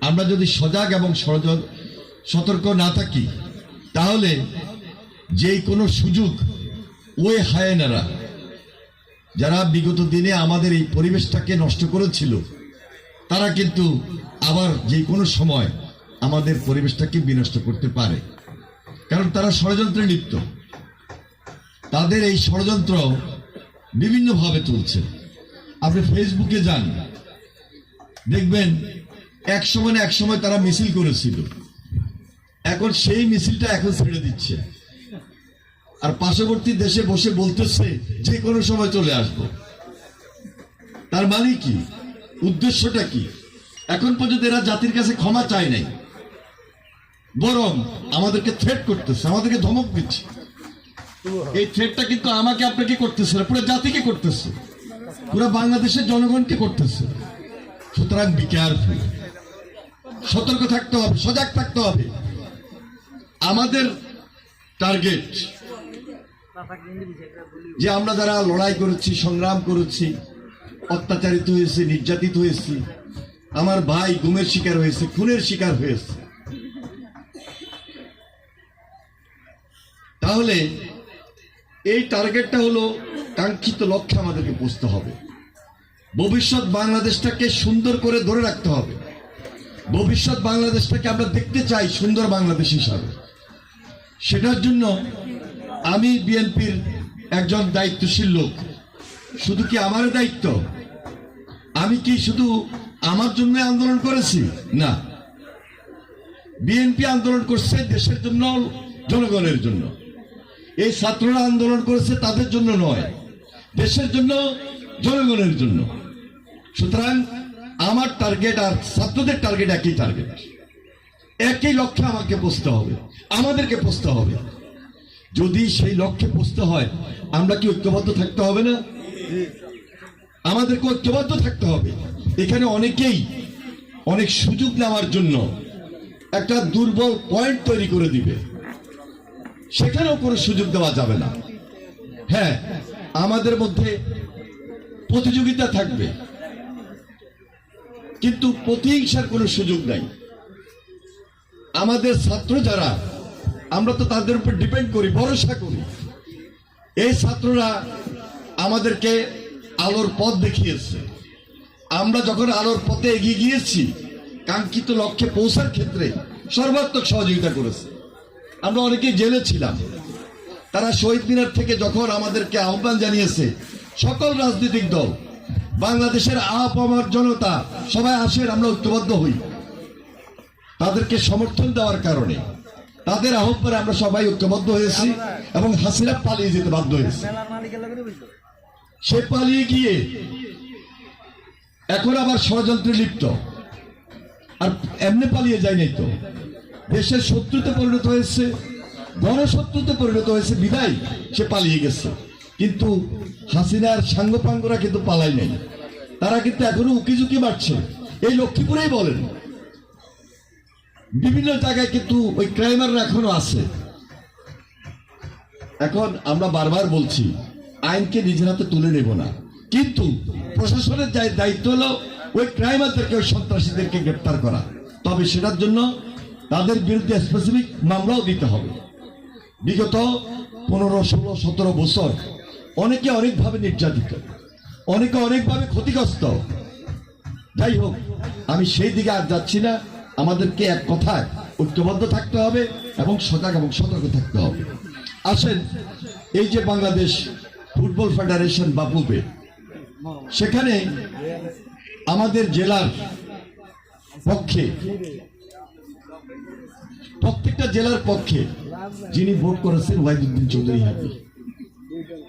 আমরা যদি সজাগ এবং সতর্ক না থাকি, তাহলে যে কোনো সুযোগ ওই হায়েনারা, যারা বিগত দিনে আমাদের এই পরিবেশটাকে নষ্ট করেছিল, তারা কিন্তু আবার যে কোনো সময় আমাদের পরিবেশটাকে বিনষ্ট করতে পারে। কারণ তারা ষড়যন্ত্রে লিপ্ত। তাদের এই ষড়যন্ত্র বিভিন্নভাবে চলছে আপনি ফেসবুকে যান, দেখবেন এক সময় না এক সময় তারা মিছিল করেছিল। এখন সেই মিছিলটা এখন ছেড়ে দিচ্ছে। আর পার্শ্ববর্তী দেশে বসে বলতেছে, যে কোনো সময় চলে আসব। তার মানে কি? উদ্দেশ্যটা কি? এখন পর্যন্ত এরা জাতির কাছে ক্ষমা চায় নাই। বরং আমাদেরকে থ্রেট করতেছে, আমাদেরকে ধমক দিচ্ছে। এই থ্রেটটা কিন্তু আমাকে, আপনাকে করতেছে না, পুরো জাতিকে করতেছে। পুরো বাংলাদেশের জনগণকে করতেছে। সুতরাং বিকেয়ারফুল সতর্ক থাকতে হবে, সজাগ থাকতে হবে। আমাদের টার্গেট যে আমরা যারা লড়াই করেছি, সংগ্রাম করেছি, অত্যাচারিত হয়েছে, নির্যাতিত হয়েছি, আমার ভাই গুমের শিকার হয়েছে, খুনের শিকার হয়েছে। তাহলে এই টার্গেটটা হলো কাঙ্ক্ষিত লক্ষ্যে আমাদেরকে পৌঁছতে হবে। ভবিষ্যৎ বাংলাদেশটাকে সুন্দর করে ধরে রাখতে হবে। ভবিষ্যৎ বাংলাদেশটাকে আমরা দেখতে চাই সুন্দর বাংলাদেশ হিসাবে। সেটার জন্য আমি বিএনপির একজন দায়িত্বশীল লোক। শুধু কি আমার দায়িত্ব? আমি কি শুধু আমার জন্য আন্দোলন করেছি? না। বিএনপি আন্দোলন করছে দেশের জন্য, জনগণের জন্য। এই ছাত্ররা আন্দোলন করেছে তাদের জন্য নয়, দেশের জন্য, জনগণের জন্য। সুতরাং আমার টার্গেট আর ছাত্রদের টার্গেট একই টার্গেট একই লক্ষ্যে আমাকে পৌঁছতে হবে, আমাদেরকে পৌঁছতে হবে। যদি সেই লক্ষ্যে পৌঁছতে হয়, আমরা কি ঐক্যবদ্ধ থাকতে হবে না? আমাদেরকে ঐক্যবদ্ধ থাকতে হবে। এখানে অনেকেই অনেক সুযোগ নেওয়ার জন্য একটা দুর্বল পয়েন্ট তৈরি করে দিবে। সেখানেও কোনো সুযোগ দেওয়া যাবে না। হ্যাঁ আমাদের মধ্যে প্রতিযোগিতা থাকবে। কিন্তু প্রতিহিংসার কোনো সুযোগ নাই। আমাদের ছাত্র যারা, আমরা তো তাদের উপর ডিপেন্ড করি, ভরসা করি। এই ছাত্ররা আমাদেরকে আলোর পথ দেখিয়েছে। আমরা যখন আলোর পথে এগিয়ে গিয়েছি, কাঙ্ক্ষিত লক্ষ্যে পৌঁছার ক্ষেত্রে সর্বাত্মক সহযোগিতা করেছে। আমরা অনেকেই জেলে ছিলাম। তারা শহীদ মিনার থেকে যখন আমাদেরকে আহ্বান জানিয়েছে, সকল রাজনৈতিক দল বাংলাদেশের আপামার জনতা, সবাই আসেন, আমরা ঐক্যবদ্ধ হই। তাদেরকে সমর্থন দেওয়ার কারণে, তাদের আহ্বানে আমরা সবাই ঐক্যবদ্ধ হয়েছি এবং হাসিনা পালিয়ে যেতে বাধ্য হয়েছে। সে পালিয়ে গিয়ে এখন আবার ষড়যন্ত্রে লিপ্ত। আর এমনি পালিয়ে যায় নাই তো। দেশের শত্রুতে পরিণত হয়েছে, গণশত্রুতে পরিণত হয়েছে, বিদায়, সে পালিয়ে গেছে। কিন্তু হাসিনার সাঙ্গপাঙ্গরা কিন্তু পালাই নাই। তারা কিন্তু এখনও উকিঝুঁকি মারছে। এই লক্ষ্মীপুরেই বলেন। বিভিন্ন জায়গায় কিন্তু ওই ক্রাইমাররা এখনও আছে। এখন আমরা বারবার বলছি, আইনকে নিজের হাতে তুলে নেব না। কিন্তু প্রশাসনের যাই দায়িত্ব হলো, ওই ক্রাইমারদেরকে, ওই সন্ত্রাসীদেরকে গ্রেপ্তার করা। তবে সেটার জন্য তাদের বিরুদ্ধে স্পেসিফিক মামলাও দিতে হবে। বিগত পনেরো, ষোলো, সতেরো বছর অনেকে অনেকভাবে নির্যাতিত, অনেকে অনেকভাবে ক্ষতিগ্রস্ত। যাই হোক, আমি সেই দিকে আর যাচ্ছি না। আমাদেরকে এক কথায় ঐক্যবদ্ধ থাকতে হবে এবং সজাগ এবং সতর্ক থাকতে হবে। আসেন, এই যে বাংলাদেশ ফুটবল ফেডারেশন বা বাপুবে সেখানে আমাদের জেলার পক্ষে, প্রত্যেকটা জেলার পক্ষে যিনি ভোট করেছেন ওয়াহিদুদ্দিন চৌধুরী হাবি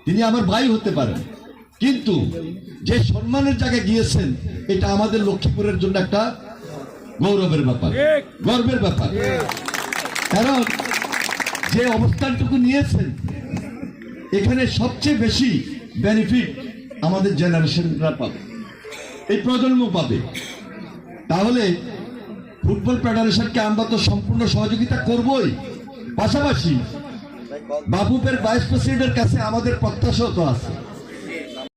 তিনি আমার ভাই হতে পারেন। কিন্তু যে সম্মানের জায়গায় গিয়েছেন এটা আমাদের লক্ষ্মীপুরের জন্য একটা গৌরবের ব্যাপার। গর্বের ব্যাপার। কারণ যে অবস্থানটুকু নিয়েছেন এখানে সবচেয়ে বেশি বেনিফিট আমাদের জেনারেশনরা পাবে। এই প্রজন্ম পাবে। তাহলে ফুটবল ফেডারেশনকে আমরা তো সম্পূর্ণ সহযোগিতা করবই। পাশাপাশি বাবুপের ভাইস প্রেসিডেন্টের কাছে আমাদের প্রত্যাশা তো আছে।